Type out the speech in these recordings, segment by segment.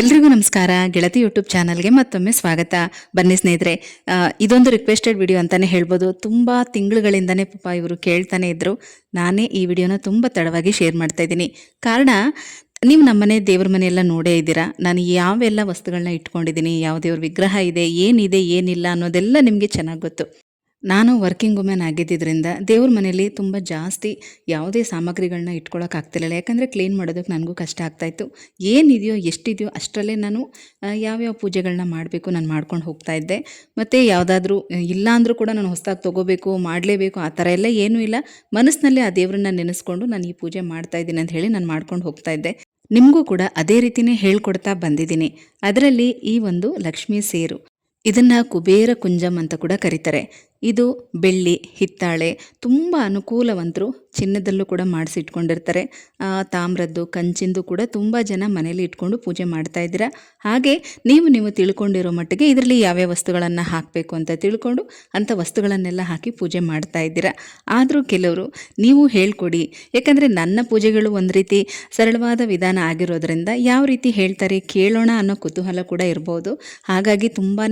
ಎಲ್ರಿಗೂ ನಮಸ್ಕಾರ. ಗೆಳತಿ ಯೂಟ್ಯೂಬ್ ಚಾನಲ್ಗೆ ಮತ್ತೊಮ್ಮೆ ಸ್ವಾಗತ. ಬನ್ನಿ ಸ್ನೇಹಿತರೆ ಇದೊಂದು ರಿಕ್ವೆಸ್ಟೆಡ್ ವಿಡಿಯೋ ಅಂತಲೇ ಹೇಳ್ಬೋದು. ತುಂಬ ತಿಂಗಳುಗಳಿಂದನೇ ಪಾಪ ಇವರು ಕೇಳ್ತಾನೆ ಇದ್ದರು ನಾನೇ ಈ ವಿಡಿಯೋನ ತುಂಬ ತಡವಾಗಿ ಶೇರ್ ಮಾಡ್ತಾ ಇದ್ದೀನಿ. ಕಾರಣ, ನೀವು ನಮ್ಮನೆ ದೇವ್ರ ಮನೆಯೆಲ್ಲ ನೋಡೇ ಇದ್ದೀರಾ? ನಾನು ಯಾವೆಲ್ಲ ವಸ್ತುಗಳನ್ನ ಇಟ್ಕೊಂಡಿದ್ದೀನಿ? ಯಾವ ದೇವ್ರ ವಿಗ್ರಹ ಇದೆ? ಏನಿದೆ? ಏನಿಲ್ಲ ಅನ್ನೋದೆಲ್ಲ ನಿಮಗೆ ಚೆನ್ನಾಗಿ ಗೊತ್ತು. ನಾನು ವರ್ಕಿಂಗ್ ವುಮೆನ್ ಆಗಿದ್ದರಿಂದ ದೇವ್ರ ಮನೆಯಲ್ಲಿ ತುಂಬ ಜಾಸ್ತಿ ಯಾವುದೇ ಸಾಮಗ್ರಿಗಳನ್ನ ಇಟ್ಕೊಳ್ಳೋಕೆ ಆಗ್ತಿರಲಿಲ್ಲ. ಯಾಕಂದರೆ ಕ್ಲೀನ್ ಮಾಡೋದಕ್ಕೆ ನನಗೂ ಕಷ್ಟ ಆಗ್ತಾಯಿತ್ತು ಏನಿದೆಯೋ, ಎಷ್ಟಿದೆಯೋ ಅಷ್ಟರಲ್ಲೇ ನಾನು ಯಾವ್ಯಾವ ಪೂಜೆಗಳನ್ನ ಮಾಡಬೇಕು, ನಾನು ಮಾಡ್ಕೊಂಡು ಹೋಗ್ತಾ ಇದ್ದೆ. ಮತ್ತು ಯಾವುದಾದ್ರೂ ಇಲ್ಲ ಅಂದರೂ ಕೂಡ ನಾನು ಹೊಸದಾಗಿ ತೊಗೋಬೇಕು, ಮಾಡಲೇಬೇಕು, ಆ ಥರ ಎಲ್ಲ ಏನೂ ಇಲ್ಲ. ಮನಸ್ಸಿನಲ್ಲಿ ಆ ದೇವ್ರನ್ನ ನೆನೆಸ್ಕೊಂಡು ನಾನು ಈ ಪೂಜೆ ಮಾಡ್ತಾ ಇದ್ದೀನಿ ಅಂತ ಹೇಳಿ ನಾನು ಮಾಡ್ಕೊಂಡು ಹೋಗ್ತಾ ಇದ್ದೆ. ನಿಮಗೂ ಕೂಡ ಅದೇ ರೀತಿನೇ ಹೇಳ್ಕೊಡ್ತಾ ಬಂದಿದ್ದೀನಿ. ಅದರಲ್ಲಿ ಈ ಒಂದು ಲಕ್ಷ್ಮೀ ಸೇರು. ಇದನ್ನ ಕುಬೇರ ಕುಂಜಂ ಅಂತ ಕೂಡ ಕರೀತಾರೆ. ಇದು ಬೆಳ್ಳಿ, ಹಿತ್ತಾಳೆ ತುಂಬ ಅನುಕೂಲವಂತರು ಚಿನ್ನದಲ್ಲೂ ಕೂಡ ಮಾಡಿಸಿಟ್ಕೊಂಡಿರ್ತಾರೆ. ತಾಮ್ರದ್ದು, ಕಂಚಿಂದು ಕೂಡ ತುಂಬ ಜನ ಮನೇಲಿ ಇಟ್ಕೊಂಡು ಪೂಜೆ ಮಾಡ್ತಾ ಇದ್ದೀರಾ? ಹಾಗೆ ನೀವು ನೀವು ತಿಳ್ಕೊಂಡಿರೋ ಮಟ್ಟಿಗೆ ಇದರಲ್ಲಿ ಯಾವ್ಯಾವ ವಸ್ತುಗಳನ್ನು ಹಾಕಬೇಕು ಅಂತ ತಿಳ್ಕೊಂಡು ಅಂಥ ವಸ್ತುಗಳನ್ನೆಲ್ಲ ಹಾಕಿ ಪೂಜೆ ಮಾಡ್ತಾ ಇದ್ದೀರಾ? ಆದರೂ ಕೆಲವರು ನೀವು ಹೇಳ್ಕೊಡಿ. ಯಾಕಂದರೆ ನನ್ನ ಪೂಜೆಗಳು ಒಂದು ರೀತಿ ಸರಳವಾದ ವಿಧಾನ ಆಗಿರೋದ್ರಿಂದ ಯಾವ ರೀತಿ ಹೇಳ್ತಾರೆ ಕೇಳೋಣ ಅನ್ನೋ ಕುತೂಹಲ ಕೂಡ ಇರ್ಬೋದು. ಹಾಗಾಗಿ ತುಂಬಾ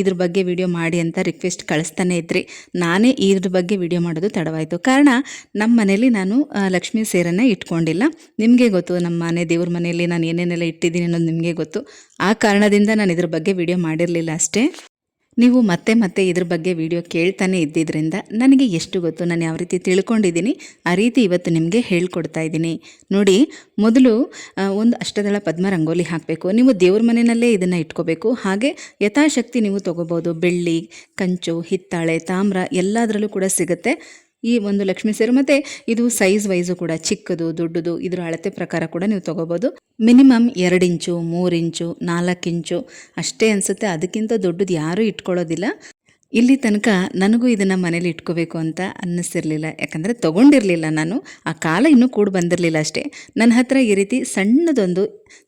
ಇದ್ರ ಬಗ್ಗೆ ವಿಡಿಯೋ ಮಾಡಿ ಅಂತ ರಿಕ್ವೆಸ್ಟ್ ಕಳಿಸ್ತಾನೆ ಇದ್ರಿ ನಾನೇ ಇದ್ರ ಬಗ್ಗೆ ವಿಡಿಯೋ ಮಾಡೋದು ತಡವಾಯಿತು. ಕಾರಣ ನಮ್ಮ ಮನೇಲಿ ನಾನು ಲಕ್ಷ್ಮೀ ಸೇರನ್ನು ಇಟ್ಕೊಂಡಿಲ್ಲ. ನಿಮಗೆ ಗೊತ್ತು ನಮ್ಮ ಮನೆ ದೇವ್ರ ಮನೆಯಲ್ಲಿ ನಾನು ಏನೇನೆಲ್ಲ ಇಟ್ಟಿದ್ದೀನಿ ಅನ್ನೋದು ನಿಮಗೆ ಗೊತ್ತು. ಆ ಕಾರಣದಿಂದ ನಾನು ಇದ್ರ ಬಗ್ಗೆ ವಿಡಿಯೋ ಮಾಡಿರಲಿಲ್ಲ ಅಷ್ಟೇ. ನೀವು ಮತ್ತೆ ಮತ್ತೆ ಇದ್ರ ಬಗ್ಗೆ ವಿಡಿಯೋ ಕೇಳ್ತಾನೆ ಇದ್ದಿದ್ದರಿಂದ ನನಗೆ ಎಷ್ಟು ಗೊತ್ತು? ನಾನು ಯಾವ ರೀತಿ ತಿಳ್ಕೊಂಡಿದ್ದೀನಿ? ಆ ರೀತಿ ಇವತ್ತು ನಿಮಗೆ ಹೇಳ್ಕೊಡ್ತಾ ಇದ್ದೀನಿ. ನೋಡಿ, ಮೊದಲು ಒಂದು ಅಷ್ಟದಳ ಪದ್ಮ ರಂಗೋಲಿ ಹಾಕಬೇಕು. ನೀವು ದೇವ್ರ ಮನೆಯಲ್ಲೇ ಇದನ್ನು ಇಟ್ಕೋಬೇಕು. ಹಾಗೆ ಯಥಾಶಕ್ತಿ ನೀವು ತೊಗೋಬೋದು. ಬೆಳ್ಳಿ, ಕಂಚು, ಹಿತ್ತಾಳೆ, ತಾಮ್ರ ಎಲ್ಲದರಲ್ಲೂ ಕೂಡ ಸಿಗುತ್ತೆ. ಈ ಒಂದು ಲಕ್ಷ್ಮೀ ಸೇರು. ಮತ್ತೆ ಇದು ಸೈಜ್ ವೈಸು ಕೂಡ ಚಿಕ್ಕದು, ದೊಡ್ಡದು, ಇದರ ಅಳತೆ ಪ್ರಕಾರ ಕೂಡ ನೀವು ತೊಗೋಬೋದು. ಮಿನಿಮಮ್ ಎರಡು ಇಂಚು, ಮೂರು ಇಂಚು, ನಾಲ್ಕು ಇಂಚು, ಅಷ್ಟೇ ಅನಿಸುತ್ತೆ. ಅದಕ್ಕಿಂತ ದೊಡ್ಡದು ಯಾರೂ ಇಟ್ಕೊಳ್ಳೋದಿಲ್ಲ. ಇಲ್ಲಿ ತನಕ ನನಗೂ ಇದನ್ನು ಮನೇಲಿ ಇಟ್ಕೋಬೇಕು ಅಂತ ಅನ್ನಿಸ್ತಿರ್ಲಿಲ್ಲ ಯಾಕಂದರೆ ತೊಗೊಂಡಿರಲಿಲ್ಲ ನಾನು. ಆ ಕಾಲ ಇನ್ನೂ ಕೂಡ ಬಂದಿರಲಿಲ್ಲ ಅಷ್ಟೇ. ನನ್ನ ಹತ್ರ ಈ ರೀತಿ ಸಣ್ಣದೊಂದು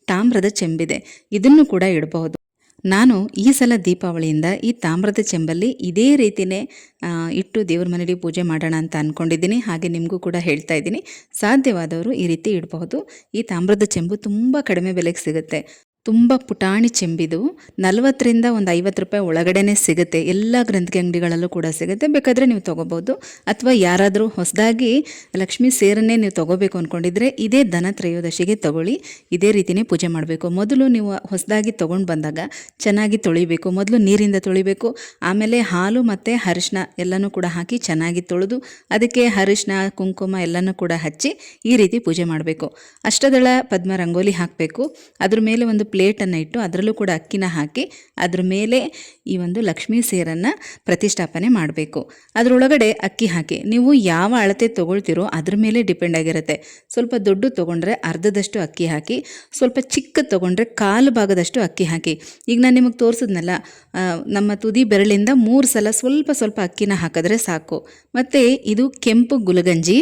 ತಾಮ್ರದ ಚೆಂಬಿದೆ. ಇದನ್ನು ಕೂಡ ಇಡಬಹುದು. ನಾನು ಈ ಸಲ ದೀಪಾವಳಿಯಿಂದ ಈ ತಾಮ್ರದ ಚೆಂಬಲ್ಲಿ ಇದೇ ರೀತಿಯೇ ಇಟ್ಟು ದೇವ್ರ ಮನೇಲಿ ಪೂಜೆ ಮಾಡೋಣ ಅಂತ ಅಂದ್ಕೊಂಡಿದ್ದೀನಿ ಹಾಗೆ ನಿಮಗೂ ಕೂಡ ಹೇಳ್ತಾ ಇದ್ದೀನಿ. ಸಾಧ್ಯವಾದವರು ಈ ರೀತಿ ಇಡಬಹುದು. ಈ ತಾಮ್ರದ ಚೆಂಬು ತುಂಬ ಕಡಿಮೆ ಬೆಲೆಗೆ ಸಿಗುತ್ತೆ. ತುಂಬ ಪುಟಾಣಿ ಚೆಂಬಿದು. ನಲವತ್ತರಿಂದ ಒಂದು ಐವತ್ತು ರೂಪಾಯಿ ಒಳಗಡೆನೇ ಸಿಗುತ್ತೆ. ಎಲ್ಲ ಗ್ರಂಥಿ ಅಂಗಡಿಗಳಲ್ಲೂ ಕೂಡ ಸಿಗುತ್ತೆ. ಬೇಕಾದರೆ ನೀವು ತೊಗೋಬೋದು ಅಥವಾ ಯಾರಾದರೂ ಹೊಸದಾಗಿ ಲಕ್ಷ್ಮೀ ಸೇರನ್ನೇ ನೀವು ತೊಗೋಬೇಕು ಅಂದ್ಕೊಂಡಿದ್ರೆ ಇದೇ ದನ ತ್ರಯೋದಶಿಗೆ ತೊಗೊಳ್ಳಿ. ಇದೇ ರೀತಿನೇ ಪೂಜೆ ಮಾಡಬೇಕು. ಮೊದಲು ನೀವು ಹೊಸದಾಗಿ ತೊಗೊಂಡು ಬಂದಾಗ ಚೆನ್ನಾಗಿ ತೊಳಿಬೇಕು. ಮೊದಲು ನೀರಿಂದ ತೊಳಿಬೇಕು. ಆಮೇಲೆ ಹಾಲು ಮತ್ತು ಅರಿಶಿನ ಎಲ್ಲನೂ ಕೂಡ ಹಾಕಿ ಚೆನ್ನಾಗಿ ತೊಳೆದು ಅದಕ್ಕೆ ಅರಿಶಿನ ಕುಂಕುಮ ಎಲ್ಲನೂ ಕೂಡ ಹಚ್ಚಿ ಈ ರೀತಿ ಪೂಜೆ ಮಾಡಬೇಕು. ಅಷ್ಟದಳ ಪದ್ಮ ರಂಗೋಲಿ ಹಾಕಬೇಕು. ಅದ್ರ ಮೇಲೆ ಒಂದು ಪ್ಲೇಟನ್ನು ಇಟ್ಟು ಅದರಲ್ಲೂ ಕೂಡ ಅಕ್ಕಿನ ಹಾಕಿ ಅದ್ರ ಮೇಲೆ ಈ ಒಂದು ಲಕ್ಷ್ಮೀ ಸೇರನ್ನು ಪ್ರತಿಷ್ಠಾಪನೆ ಮಾಡಬೇಕು. ಅದರೊಳಗಡೆ ಅಕ್ಕಿ ಹಾಕಿ, ನೀವು ಯಾವ ಅಳತೆ ತೊಗೊಳ್ತೀರೋ ಅದ್ರ ಮೇಲೆ ಡಿಪೆಂಡ್ ಆಗಿರುತ್ತೆ. ಸ್ವಲ್ಪ ದೊಡ್ಡ ತೊಗೊಂಡ್ರೆ ಅರ್ಧದಷ್ಟು ಅಕ್ಕಿ ಹಾಕಿ, ಸ್ವಲ್ಪ ಚಿಕ್ಕ ತೊಗೊಂಡ್ರೆ ಕಾಲು ಭಾಗದಷ್ಟು ಅಕ್ಕಿ ಹಾಕಿ. ಈಗ ನಾನು ನಿಮಗೆ ತೋರಿಸಿದ್ನಲ್ಲ ನಮ್ಮ ತುದಿ ಬೆರಳಿಂದ ಮೂರು ಸಲ ಸ್ವಲ್ಪ ಸ್ವಲ್ಪ ಅಕ್ಕಿನ ಹಾಕಿದ್ರೆ ಸಾಕು. ಮತ್ತು ಇದು ಕೆಂಪು ಗುಲಗಂಜಿ.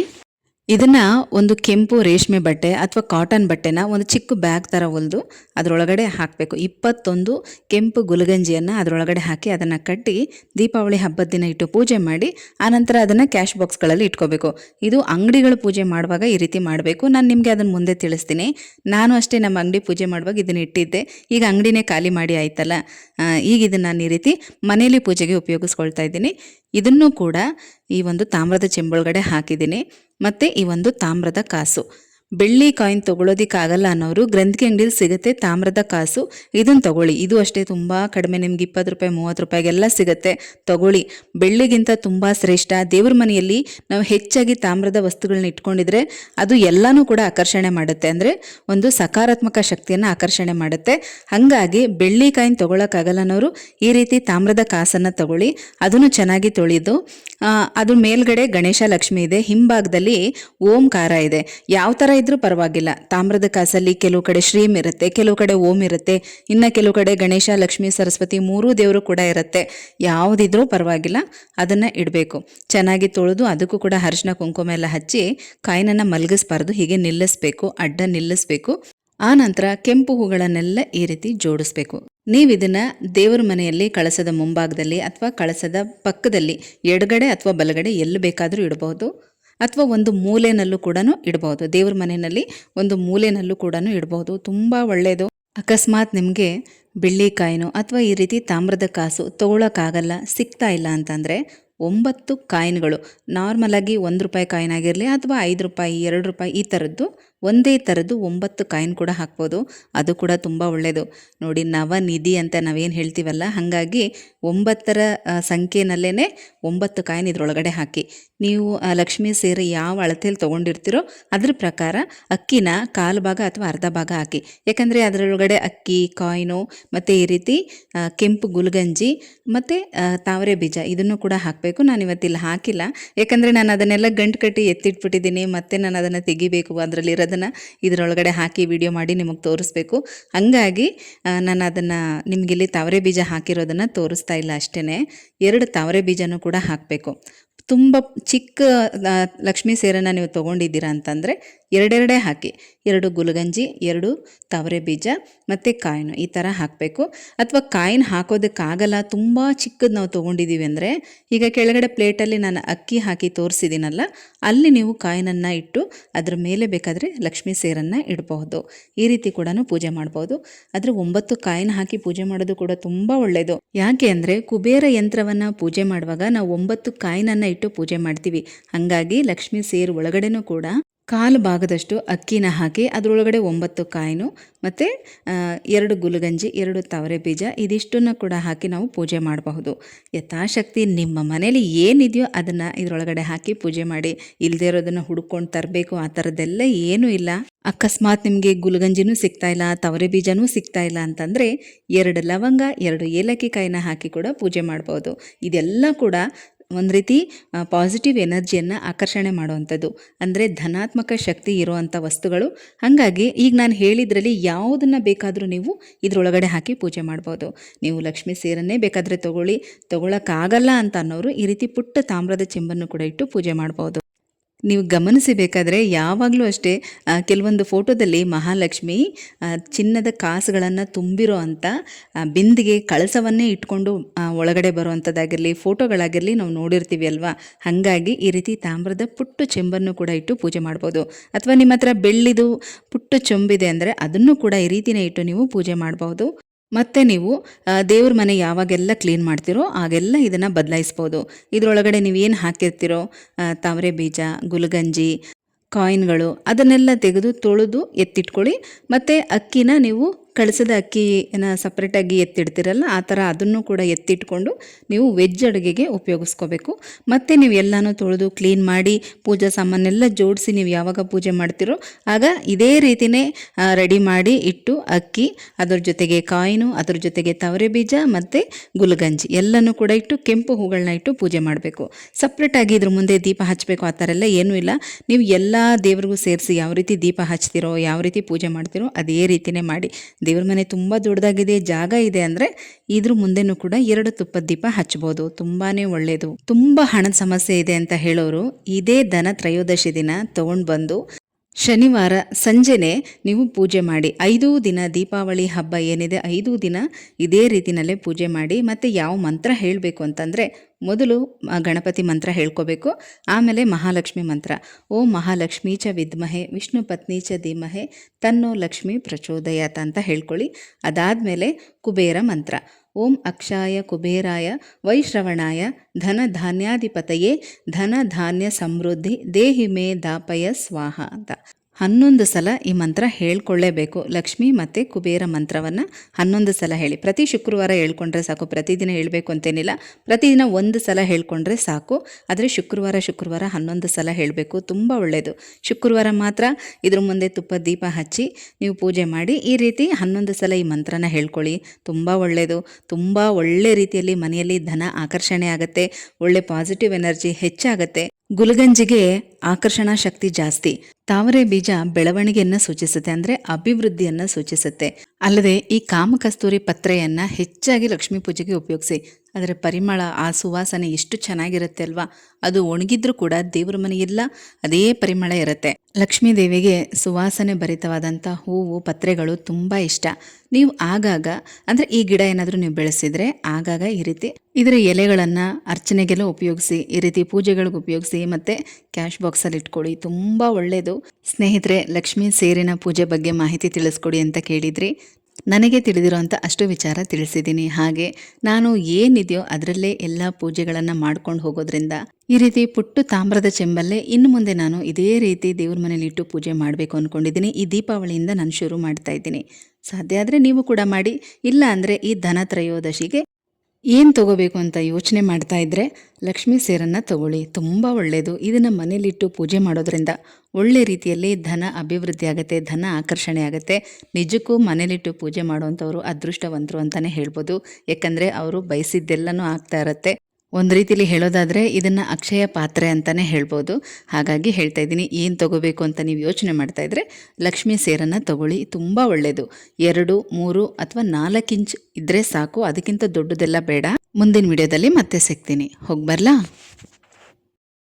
ಇದನ್ನ ಒಂದು ಕೆಂಪು ರೇಷ್ಮೆ ಬಟ್ಟೆ ಅಥವಾ ಕಾಟನ್ ಬಟ್ಟೆನ ಒಂದು ಚಿಕ್ಕ ಬ್ಯಾಗ್ ಥರ ಹೊಲಿದು ಅದರೊಳಗಡೆ ಹಾಕಬೇಕು. ಇಪ್ಪತ್ತೊಂದು ಕೆಂಪು ಗುಲಗಂಜಿಯನ್ನು ಅದರೊಳಗಡೆ ಹಾಕಿ ಅದನ್ನು ಕಟ್ಟಿ ದೀಪಾವಳಿ ಹಬ್ಬದ ದಿನ ಇಟ್ಟು ಪೂಜೆ ಮಾಡಿ ಆನಂತರ ಅದನ್ನು ಕ್ಯಾಶ್ ಬಾಕ್ಸ್ಗಳಲ್ಲಿ ಇಟ್ಕೋಬೇಕು. ಇದು ಅಂಗಡಿಗಳು ಪೂಜೆ ಮಾಡುವಾಗ ಈ ರೀತಿ ಮಾಡಬೇಕು. ನಾನು ನಿಮಗೆ ಅದನ್ನು ಮುಂದೆ ತಿಳಿಸ್ತೀನಿ. ನಾನು ಅಷ್ಟೇ ನಮ್ಮ ಅಂಗಡಿ ಪೂಜೆ ಮಾಡುವಾಗ ಇದನ್ನು ಇಟ್ಟಿದ್ದೆ. ಈಗ ಅಂಗಡಿನೇ ಖಾಲಿ ಮಾಡಿ ಆಯ್ತಲ್ಲ? ಈಗ ಇದನ್ನು ನಾನು ಈ ರೀತಿ ಮನೆಯಲ್ಲಿ ಪೂಜೆಗೆ ಉಪಯೋಗಿಸ್ಕೊಳ್ತಾ ಇದ್ದೀನಿ. ಇದನ್ನು ಕೂಡ ಈ ಒಂದು ತಾಮ್ರದ ಚೆಂಬೊಳಗಡೆ ಹಾಕಿದ್ದೀನಿ. ಮತ್ತು ಈ ಒಂದು ತಾಮ್ರದ ಕಾಸು. ಬೆಳ್ಳಿ ಕಾಯಿನ್ ತೊಗೊಳೋದಿಕ್ಕಾಗಲ್ಲ ಅನ್ನೋರು ಗ್ರಂಥಿಗೆ ಅಂಗಡಿಯಲ್ಲಿ ಸಿಗುತ್ತೆ ತಾಮ್ರದ ಕಾಸು. ಇದನ್ನು ತಗೊಳ್ಳಿ. ಇದು ಅಷ್ಟೇ ತುಂಬ ಕಡಿಮೆ ನಿಮ್ಗೆ ಇಪ್ಪತ್ತು ರೂಪಾಯಿ, ಮೂವತ್ತು ರೂಪಾಯಿಗೆಲ್ಲ ಸಿಗುತ್ತೆ. ತಗೊಳ್ಳಿ. ಬೆಳ್ಳಿಗಿಂತ ತುಂಬ ಶ್ರೇಷ್ಠ. ದೇವ್ರ ಮನೆಯಲ್ಲಿ ನಾವು ಹೆಚ್ಚಾಗಿ ತಾಮ್ರದ ವಸ್ತುಗಳನ್ನ ಇಟ್ಕೊಂಡಿದ್ರೆ ಅದು ಎಲ್ಲನೂ ಕೂಡ ಆಕರ್ಷಣೆ ಮಾಡುತ್ತೆ. ಅಂದರೆ ಒಂದು ಸಕಾರಾತ್ಮಕ ಶಕ್ತಿಯನ್ನು ಆಕರ್ಷಣೆ ಮಾಡುತ್ತೆ. ಹಾಗಾಗಿ ಬೆಳ್ಳಿ ಕಾಯಿನ್ ತೊಗೊಳಕ್ಕಾಗಲ್ಲ ಅನ್ನೋರು ಈ ರೀತಿ ತಾಮ್ರದ ಕಾಸನ್ನು ತಗೊಳ್ಳಿ. ಅದನ್ನು ಚೆನ್ನಾಗಿ ತೊಳೆದು ಅದ್ರ ಮೇಲ್ಗಡೆ ಗಣೇಶ ಲಕ್ಷ್ಮಿ ಇದೆ, ಹಿಂಭಾಗದಲ್ಲಿ ಓಂಕಾರ ಇದೆ. ಯಾವ ಥರ ಇದ್ರೂ ಪರವಾಗಿಲ್ಲ. ತಾಮ್ರದ ಕಾಸಲ್ಲಿ ಕೆಲವು ಕಡೆ ಶ್ರೀಮ್ ಇರುತ್ತೆ, ಕೆಲವು ಕಡೆ ಓಂ ಇರುತ್ತೆ, ಇನ್ನು ಕೆಲವು ಕಡೆ ಗಣೇಶ, ಲಕ್ಷ್ಮಿ, ಸರಸ್ವತಿ ಮೂರೂ ದೇವರು ಕೂಡ ಇರುತ್ತೆ. ಯಾವುದಿದ್ರೂ ಪರವಾಗಿಲ್ಲ, ಅದನ್ನು ಇಡಬೇಕು. ಚೆನ್ನಾಗಿ ತೊಳೆದು ಅದಕ್ಕೂ ಕೂಡ ಅರಿಶಿನ ಕುಂಕುಮ ಎಲ್ಲ ಹಚ್ಚಿ ಕಾಯಿನನ್ನು ಮಲಗಿಸ್ಬಾರ್ದು, ಹೀಗೆ ನಿಲ್ಲಿಸ್ಬೇಕು, ಅಡ್ಡ ನಿಲ್ಲಿಸ್ಬೇಕು. ಆ ನಂತರ ಕೆಂಪು ಹೂಗಳನ್ನೆಲ್ಲ ಈ ರೀತಿ ಜೋಡಿಸ್ಬೇಕು. ನೀವು ಇದನ್ನ ದೇವರ ಮನೆಯಲ್ಲಿ ಕಳಸದ ಮುಂಭಾಗದಲ್ಲಿ ಅಥವಾ ಕಳಸದ ಪಕ್ಕದಲ್ಲಿ, ಎಡಗಡೆ ಅಥವಾ ಬಲಗಡೆ ಎಲ್ಲಿ ಬೇಕಾದರೂ ಇಡಬಹುದು. ಅಥವಾ ಒಂದು ಮೂಲೆನಲ್ಲೂ ಕೂಡ ಇಡಬಹುದು. ದೇವ್ರ ಮನೆಯಲ್ಲಿ ಒಂದು ಮೂಲೆನಲ್ಲೂ ಕೂಡ ಇಡಬಹುದು. ತುಂಬ ಒಳ್ಳೆಯದು. ಅಕಸ್ಮಾತ್ ನಿಮಗೆ ಬೆಳ್ಳಿ ಕಾಯಿನೋ ಅಥವಾ ಈ ರೀತಿ ತಾಮ್ರದ ಕಾಸು ತೊಗೊಳಕ್ಕಾಗಲ್ಲ, ಸಿಗ್ತಾ ಇಲ್ಲ ಅಂತಂದರೆ ಒಂಬತ್ತು ಕಾಯಿನ್ಗಳು ನಾರ್ಮಲಾಗಿ ಒಂದು ರೂಪಾಯಿ ಕಾಯಿನ್ ಆಗಿರಲಿ ಅಥವಾ ಐದು ರೂಪಾಯಿ, ಎರಡು ರೂಪಾಯಿ ಈ ಥರದ್ದು ಒಂದೇ ಥರದ್ದು ಒಂಬತ್ತು ಕಾಯಿನ್ ಕೂಡ ಹಾಕ್ಬೋದು. ಅದು ಕೂಡ ತುಂಬ ಒಳ್ಳೆಯದು ನೋಡಿ, ನವನಿಧಿ ಅಂತ ನಾವೇನು ಹೇಳ್ತೀವಲ್ಲ, ಹಾಗಾಗಿ ಒಂಬತ್ತರ ಸಂಖ್ಯೆನಲ್ಲೇ ಒಂಬತ್ತು ಕಾಯಿನ್ ಇದರೊಳಗಡೆ ಹಾಕಿ. ನೀವು ಲಕ್ಷ್ಮೀ ಸೇರಿ ಯಾವ ಅಳತೆಯಲ್ಲಿ ತೊಗೊಂಡಿರ್ತೀರೋ ಅದ್ರ ಪ್ರಕಾರ ಅಕ್ಕಿನ ಕಾಲು ಭಾಗ ಅಥವಾ ಅರ್ಧ ಭಾಗ ಹಾಕಿ. ಯಾಕಂದರೆ ಅದರೊಳಗಡೆ ಅಕ್ಕಿ, ಕಾಯಿನು, ಮತ್ತು ಈ ರೀತಿ ಕೆಂಪು ಗುಲ್ಗಂಜಿ, ಮತ್ತು ತಾವರೆ ಬೀಜ ಇದನ್ನು ಕೂಡ ಹಾಕಬೇಕು. ನಾನು ಇವತ್ತಿಲ್ಲಿ ಹಾಕಿಲ್ಲ. ಯಾಕಂದರೆ ನಾನು ಅದನ್ನೆಲ್ಲ ಗಂಟು ಕಟ್ಟಿ ಎತ್ತಿಟ್ಬಿಟ್ಟಿದ್ದೀನಿ, ಮತ್ತೆ ನಾನು ಅದನ್ನು ತೆಗಿಬೇಕು ಅದರಲ್ಲಿರೋದನ್ನು ಇದರೊಳಗಡೆ ಹಾಕಿ ವಿಡಿಯೋ ಮಾಡಿ ನಿಮಗೆ ತೋರಿಸ್ಬೇಕು. ಹಂಗಾಗಿ ನಾನು ಅದನ್ನು ನಿಮಗಿಲ್ಲಿ ತಾವರೆ ಬೀಜ ಹಾಕಿರೋದನ್ನು ತೋರಿಸ್ತಾ ಇಲ್ಲ ಅಷ್ಟೇ ಎರಡು ತಾವರೆ ಬೀಜನೂ ಕೂಡ ಹಾಕಬೇಕು. ತುಂಬ ಚಿಕ್ಕ ಲಕ್ಷ್ಮೀ ಸೇರನ್ನು ನೀವು ತೊಗೊಂಡಿದ್ದೀರಾ ಅಂತಂದರೆ ಎರಡೆರಡೇ ಹಾಕಿ. ಎರಡು ಗುಲಗಂಜಿ, ಎರಡು ತವರೆ ಬೀಜ, ಮತ್ತು ಕಾಯಿನು ಈ ಥರ ಹಾಕಬೇಕು. ಅಥವಾ ಕಾಯಿನ್ ಹಾಕೋದಕ್ಕಾಗಲ್ಲ, ತುಂಬ ಚಿಕ್ಕದು ನಾವು ತೊಗೊಂಡಿದ್ದೀವಿ ಅಂದರೆ, ಈಗ ಕೆಳಗಡೆ ಪ್ಲೇಟಲ್ಲಿ ನಾನು ಅಕ್ಕಿ ಹಾಕಿ ತೋರಿಸಿದ್ದೀನಲ್ಲ ಅಲ್ಲಿ ನೀವು ಕಾಯಿನನ್ನು ಇಟ್ಟು ಅದ್ರ ಮೇಲೆ ಬೇಕಾದರೆ ಲಕ್ಷ್ಮೀ ಸೇರನ್ನು ಇಡಬಹುದು. ಈ ರೀತಿ ಕೂಡ ಪೂಜೆ ಮಾಡ್ಬೋದು ಆದರೆ ಒಂಬತ್ತು ಕಾಯಿನ ಹಾಕಿ ಪೂಜೆ ಮಾಡೋದು ಕೂಡ ತುಂಬ ಒಳ್ಳೆಯದು ಯಾಕೆ ಅಂದರೆ ಕುಬೇರ ಯಂತ್ರವನ್ನು ಪೂಜೆ ಮಾಡುವಾಗ ನಾವು ಒಂಬತ್ತು ಕಾಯಿನನ್ನು ಇಟ್ಟು ಪೂಜೆ ಮಾಡ್ತೀವಿ. ಹಾಗಾಗಿ ಲಕ್ಷ್ಮೀ ಸೇರು ಒಳಗಡೆನೂ ಕೂಡ ಕಾಲು ಭಾಗದಷ್ಟು ಅಕ್ಕಿನ ಹಾಕಿ ಅದರೊಳಗಡೆ ಒಂಬತ್ತು ಕಾಯಿನು ಮತ್ತು ಎರಡು ಗುಲಗಂಜಿ, ಎರಡು ತವರೆ ಬೀಜ ಇದಿಷ್ಟನ್ನು ಕೂಡ ಹಾಕಿ ನಾವು ಪೂಜೆ ಮಾಡಬಹುದು. ಯಥಾಶಕ್ತಿ ನಿಮ್ಮ ಮನೇಲಿ ಏನಿದೆಯೋ ಅದನ್ನು ಇದರೊಳಗಡೆ ಹಾಕಿ ಪೂಜೆ ಮಾಡಿ. ಇಲ್ಲದೇ ಇರೋದನ್ನು ಹುಡ್ಕೊಂಡು ತರಬೇಕು, ಆ ಥರದ್ದೆಲ್ಲ ಏನೂ ಇಲ್ಲ. ಅಕಸ್ಮಾತ್ ನಿಮಗೆ ಗುಲಗಂಜಿನೂ ಸಿಗ್ತಾ ಇಲ್ಲ, ತವರೆ ಬೀಜನೂ ಸಿಗ್ತಾ ಇಲ್ಲ ಅಂತಂದರೆ ಎರಡು ಲವಂಗ, ಎರಡು ಏಲಕ್ಕಿ ಕಾಯಿನ ಹಾಕಿ ಕೂಡ ಪೂಜೆ ಮಾಡ್ಬೋದು ಇದೆಲ್ಲ ಕೂಡ ಒಂದು ರೀತಿ ಪಾಸಿಟಿವ್ ಎನರ್ಜಿಯನ್ನು ಆಕರ್ಷಣೆ ಮಾಡುವಂಥದ್ದು. ಅಂದರೆ ಧನಾತ್ಮಕ ಶಕ್ತಿ ಇರುವಂಥ ವಸ್ತುಗಳು. ಹಾಗಾಗಿ ಈಗ ನಾನು ಹೇಳಿದ್ರಲ್ಲಿ ಯಾವುದನ್ನು ಬೇಕಾದರೂ ನೀವು ಇದರೊಳಗಡೆ ಹಾಕಿ ಪೂಜೆ ಮಾಡ್ಬೋದು. ನೀವು ಲಕ್ಷ್ಮೀ ಸೀರನ್ನೇ ಬೇಕಾದರೆ ತಗೊಳ್ಳಿ. ತಗೊಳಕ್ಕಾಗಲ್ಲ ಅಂತ ಅನ್ನೋರು ಈ ರೀತಿ ಪುಟ್ಟ ತಾಮ್ರದ ಚೆಂಬನ್ನು ಕೂಡ ಇಟ್ಟು ಪೂಜೆ ಮಾಡ್ಬೋದು. ನೀವು ಗಮನಿಸಬೇಕಾದ್ರೆ ಯಾವಾಗಲೂ ಅಷ್ಟೇ ಕೆಲವೊಂದು ಫೋಟೋದಲ್ಲಿ ಮಹಾಲಕ್ಷ್ಮಿ ಚಿನ್ನದ ಕಾಸುಗಳನ್ನು ತುಂಬಿರೋ ಅಂಥ ಬಿಂದಿಗೆ ಕಳಸವನ್ನೇ ಇಟ್ಕೊಂಡು ಒಳಗಡೆ ಬರುವಂಥದ್ದಾಗಿರಲಿ ಫೋಟೋಗಳಾಗಿರಲಿ ನಾವು ನೋಡಿರ್ತೀವಿ ಅಲ್ವಾ? ಹಾಗಾಗಿ ಈ ರೀತಿ ತಾಮ್ರದ ಪುಟ್ಟು ಚೆಂಬನ್ನು ಕೂಡ ಇಟ್ಟು ಪೂಜೆ ಮಾಡ್ಬೋದು. ಅಥವಾ ನಿಮ್ಮ ಹತ್ರ ಬೆಳ್ಳಿದು ಪುಟ್ಟು ಚೆಂಬಿದೆ ಅಂದರೆ ಅದನ್ನು ಕೂಡ ಈ ರೀತಿನೇ ಇಟ್ಟು ನೀವು ಪೂಜೆ ಮಾಡಬಹುದು ಮತ್ತು ನೀವು ದೇವ್ರ ಮನೆ ಯಾವಾಗೆಲ್ಲ ಕ್ಲೀನ್ ಮಾಡ್ತೀರೋ ಆಗೆಲ್ಲ ಇದನ್ನು ಬದಲಾಯಿಸ್ಬೋದು. ಇದರೊಳಗಡೆ ನೀವು ಏನು ಹಾಕಿರ್ತೀರೋ ತಾವರೆ ಬೀಜ, ಗುಲ್ಗಂಜಿ ಕಾಯಿನ್ಗಳು ಅದನ್ನೆಲ್ಲ ತೆಗೆದು ತೊಳೆದು ಎತ್ತಿಟ್ಕೊಳ್ಳಿ. ಮತ್ತು ಅಕ್ಕಿನ ನೀವು ಕಳಸದ ಅಕ್ಕಿನ ಸಪ್ರೇಟಾಗಿ ಎತ್ತಿಡ್ತಿರಲ್ಲ, ಆ ಥರ ಅದನ್ನು ಕೂಡ ಎತ್ತಿಟ್ಕೊಂಡು ನೀವು ವೆಜ್ ಅಡುಗೆಗೆ ಉಪಯೋಗಿಸ್ಕೋಬೇಕು. ಮತ್ತು ನೀವು ಎಲ್ಲನೂ ತೊಳೆದು ಕ್ಲೀನ್ ಮಾಡಿ, ಪೂಜಾ ಸಾಮಾನೆಲ್ಲ ಜೋಡಿಸಿ ನೀವು ಯಾವಾಗ ಪೂಜೆ ಮಾಡ್ತಿರೋ, ಆಗ ಇದೇ ರೀತಿಯೇ ರೆಡಿ ಮಾಡಿ ಇಟ್ಟು ಅಕ್ಕಿ, ಅದರ ಜೊತೆಗೆ ಕಾಯಿನು, ಅದ್ರ ಜೊತೆಗೆ ತವರೆ ಬೀಜ ಮತ್ತು ಗುಲಗಂಜಿ ಎಲ್ಲನೂ ಕೂಡ ಇಟ್ಟು ಕೆಂಪು ಹೂಗಳನ್ನ ಇಟ್ಟು ಪೂಜೆ ಮಾಡಬೇಕು. ಸಪ್ರೇಟಾಗಿ ಇದ್ರ ಮುಂದೆ ದೀಪ ಹಚ್ಚಬೇಕು ಆ ಥರ ಎಲ್ಲ ಏನೂ ಇಲ್ಲ. ನೀವು ಎಲ್ಲ ದೇವರಿಗೂ ಸೇರಿಸಿ ಯಾವ ರೀತಿ ದೀಪ ಹಚ್ತಿರೋ, ಯಾವ ರೀತಿ ಪೂಜೆ ಮಾಡ್ತಿರೋ, ಅದೇ ರೀತಿಯೇ ಮಾಡಿ. ದೇವ್ರ ಮನೆ ತುಂಬ ದೊಡ್ಡದಾಗಿದೆ, ಜಾಗ ಇದೆ ಅಂದರೆ ಇದ್ರ ಮುಂದೆನೂ ಕೂಡ ಎರಡು ತುಪ್ಪದ ದೀಪ ಹಚ್ಬೋದು. ತುಂಬಾನೇ ಒಳ್ಳೆಯದು ತುಂಬ ಹಣದ ಸಮಸ್ಯೆ ಇದೆ ಅಂತ ಹೇಳೋರು. ಇದೇ ದನ ತ್ರಯೋದಶಿ ದಿನ ತೊಗೊಂಡು ಬಂದು ಶನಿವಾರ ಸಂಜೆನೆ ನೀವು ಪೂಜೆ ಮಾಡಿ. ಐದು ದಿನ ದೀಪಾವಳಿ ಹಬ್ಬ ಏನಿದೆ, ಐದು ದಿನ ಇದೇ ರೀತಿನಲ್ಲೇ ಪೂಜೆ ಮಾಡಿ. ಮತ್ತು ಯಾವ ಮಂತ್ರ ಹೇಳಬೇಕು ಅಂತಂದರೆ, ಮೊದಲು ಗಣಪತಿ ಮಂತ್ರ ಹೇಳ್ಕೋಬೇಕು. ಆಮೇಲೆ ಮಹಾಲಕ್ಷ್ಮಿ ಮಂತ್ರ. ಓ ಮಹಾಲಕ್ಷ್ಮೀ ಚ ವಿದ್ಮಹೆ, ವಿಷ್ಣು ಪತ್ನಿ ಚ ಧೀಮಹೆ, ತನ್ನೋ ಲಕ್ಷ್ಮಿ ಪ್ರಚೋದಯಾತ ಅಂತ ಹೇಳ್ಕೊಳ್ಳಿ. ಅದಾದಮೇಲೆ ಕುಬೇರ ಮಂತ್ರ. ಓಂ ಅಕ್ಷಾಯ ಕುಬೇರಾಯ ವೈಶ್ರವಣಾಯ ಧನ ಧಾನ್ಯಾಧಿಪತಯೇ ಧನ ಧಾನ್ಯ ಸಮೃದ್ಧಿ ದೇಹಿ ಮೇ ದಾಪಯ ಸ್ವಾಹ ಅಂತ. ಹನ್ನೊಂದು ಸಲ ಈ ಮಂತ್ರ ಹೇಳ್ಕೊಳ್ಳೇಬೇಕು. ಲಕ್ಷ್ಮಿ ಮತ್ತು ಕುಬೇರ ಮಂತ್ರವನ್ನು ಹನ್ನೊಂದು ಸಲ ಹೇಳಿ. ಪ್ರತಿ ಶುಕ್ರವಾರ ಹೇಳ್ಕೊಂಡ್ರೆ ಸಾಕು, ಪ್ರತಿದಿನ ಹೇಳಬೇಕು ಅಂತೇನಿಲ್ಲ. ಪ್ರತಿದಿನ ಒಂದು ಸಲ ಹೇಳ್ಕೊಂಡ್ರೆ ಸಾಕು. ಆದರೆ ಶುಕ್ರವಾರ ಶುಕ್ರವಾರ ಹನ್ನೊಂದು ಸಲ ಹೇಳಬೇಕು. ತುಂಬ ಒಳ್ಳೆಯದು ಶುಕ್ರವಾರ ಮಾತ್ರ ಇದ್ರ ಮುಂದೆ ತುಪ್ಪ, ದೀಪ ಹಚ್ಚಿ ನೀವು ಪೂಜೆ ಮಾಡಿ ಈ ರೀತಿ ಹನ್ನೊಂದು ಸಲ ಈ ಮಂತ್ರನ ಹೇಳ್ಕೊಳ್ಳಿ. ತುಂಬ ಒಳ್ಳೆಯದು ತುಂಬ ಒಳ್ಳೆ ರೀತಿಯಲ್ಲಿ ಮನೆಯಲ್ಲಿ ಧನ ಆಕರ್ಷಣೆ ಆಗುತ್ತೆ. ಒಳ್ಳೆ ಪಾಸಿಟಿವ್ ಎನರ್ಜಿ ಹೆಚ್ಚಾಗುತ್ತೆ. ಗುಲಗಂಜಿಗೆ ಆಕರ್ಷಣಾ ಶಕ್ತಿ ಜಾಸ್ತಿ. ತಾವರೆ ಬೀಜ ಬೆಳವಣಿಗೆಯನ್ನು ಸೂಚಿಸುತ್ತೆ ಅಂದರೆ ಅಭಿವೃದ್ಧಿಯನ್ನು ಸೂಚಿಸುತ್ತೆ. ಅಲ್ಲದೆ ಈ ಕಾಮಕಸ್ತೂರಿ ಪತ್ರೆಯನ್ನು ಹೆಚ್ಚಾಗಿ ಲಕ್ಷ್ಮೀ ಪೂಜೆಗೆ ಉಪಯೋಗಿಸಿ, ಅದರ ಪರಿಮಳ, ಆ ಸುವಾಸನೆ ಎಷ್ಟು ಚೆನ್ನಾಗಿರುತ್ತೆ ಅಲ್ವಾ? ಅದು ಒಣಗಿದ್ರೂ ಕೂಡ ದೇವ್ರ ಮನೆಯೆಲ್ಲ ಅದೇ ಪರಿಮಳ ಇರುತ್ತೆ. ಲಕ್ಷ್ಮೀ ದೇವಿಗೆ ಸುವಾಸನೆ ಭರಿತವಾದಂಥ ಹೂವು, ಪತ್ರೆಗಳು ತುಂಬ ಇಷ್ಟ. ನೀವು ಆಗಾಗ, ಅಂದರೆ ಈ ಗಿಡ ಏನಾದರೂ ನೀವು ಬೆಳೆಸಿದರೆ ಆಗಾಗ ಈ ರೀತಿ ಇದರ ಎಲೆಗಳನ್ನು ಅರ್ಚನೆಗೆಲ್ಲ ಉಪಯೋಗಿಸಿ, ಈ ರೀತಿ ಪೂಜೆಗಳಿಗೆ ಉಪಯೋಗಿಸಿ ಮತ್ತು ಕ್ಯಾಶ್ ಬಾಕ್ಸಲ್ಲಿ ಇಟ್ಕೊಳ್ಳಿ. ತುಂಬ ಒಳ್ಳೆಯದು ಸ್ನೇಹಿತರೆ, ಲಕ್ಷ್ಮೀ ಸೇರಿನ ಪೂಜೆ ಬಗ್ಗೆ ಮಾಹಿತಿ ತಿಳಿಸ್ಕೊಡಿ ಅಂತ ಕೇಳಿದ್ರಿ. ನನಗೆ ತಿಳಿದಿರೋಂಥ ಅಷ್ಟು ವಿಚಾರ ತಿಳಿಸಿದ್ದೀನಿ. ಹಾಗೆ ನಾನು ಏನಿದೆಯೋ ಅದರಲ್ಲೇ ಎಲ್ಲ ಪೂಜೆಗಳನ್ನು ಮಾಡ್ಕೊಂಡು ಹೋಗೋದ್ರಿಂದ ಈ ರೀತಿ ಪುಟ್ಟು ತಾಮ್ರದ ಚೆಂಬಲ್ಲೇ ಇನ್ನು ಮುಂದೆ ನಾನು ಇದೇ ರೀತಿ ದೇವ್ರ ಮನೇಲಿ ಇಟ್ಟು ಪೂಜೆ ಮಾಡಬೇಕು ಅಂದ್ಕೊಂಡಿದ್ದೀನಿ ಈ ದೀಪಾವಳಿಯಿಂದ ನಾನು ಶುರು ಮಾಡ್ತಾ ಇದ್ದೀನಿ. ಸಾಧ್ಯ ಆದರೆ ನೀವು ಕೂಡ ಮಾಡಿ. ಇಲ್ಲ ಅಂದರೆ ಈ ಧನ ತ್ರಯೋದಶಿಗೆ ಏನು ತಗೋಬೇಕು ಅಂತ ಯೋಚನೆ ಮಾಡ್ತಾ ಇದ್ದರೆ ಲಕ್ಷ್ಮೀ ಸೇರನ್ನು ತಗೊಳ್ಳಿ. ತುಂಬ ಒಳ್ಳೆಯದು ಇದನ್ನು ಮನೇಲಿಟ್ಟು ಪೂಜೆ ಮಾಡೋದ್ರಿಂದ ಒಳ್ಳೆ ರೀತಿಯಲ್ಲಿ ಧನ ಅಭಿವೃದ್ಧಿ ಆಗುತ್ತೆ, ಧನ ಆಕರ್ಷಣೆ ಆಗುತ್ತೆ. ನಿಜಕ್ಕೂ ಮನೇಲಿಟ್ಟು ಪೂಜೆ ಮಾಡುವಂಥವ್ರು ಅದೃಷ್ಟವಂತರು ಅಂತಲೇ ಹೇಳ್ಬೋದು. ಯಾಕಂದರೆ ಅವರು ಬಯಸಿದ್ದೆಲ್ಲನೂ ಆಗ್ತಾ ಇರುತ್ತೆ. ಒಂದು ರೀತಿಲಿ ಹೇಳೋದಾದರೆ ಇದನ್ನು ಅಕ್ಷಯ ಪಾತ್ರೆ ಅಂತಲೇ ಹೇಳ್ಬೋದು. ಹಾಗಾಗಿ ಹೇಳ್ತಾ ಇದ್ದೀನಿ, ಏನು ತಗೋಬೇಕು ಅಂತ ನೀವು ಯೋಚನೆ ಮಾಡ್ತಾ ಇದ್ದರೆ ಲಕ್ಷ್ಮೀ ಸೇರನ್ನು ತಗೊಳ್ಳಿ, ತುಂಬ ಒಳ್ಳೆಯದು ಎರಡು, ಮೂರು ಅಥವಾ ನಾಲ್ಕು ಇಂಚ್ ಇದ್ದರೆ ಸಾಕು, ಅದಕ್ಕಿಂತ ದೊಡ್ಡದೆಲ್ಲ ಬೇಡ. ಮುಂದಿನ ವಿಡಿಯೋದಲ್ಲಿ ಮತ್ತೆ ಸಿಗ್ತೀನಿ. ಹೋಗಿ ಬರಲಾ?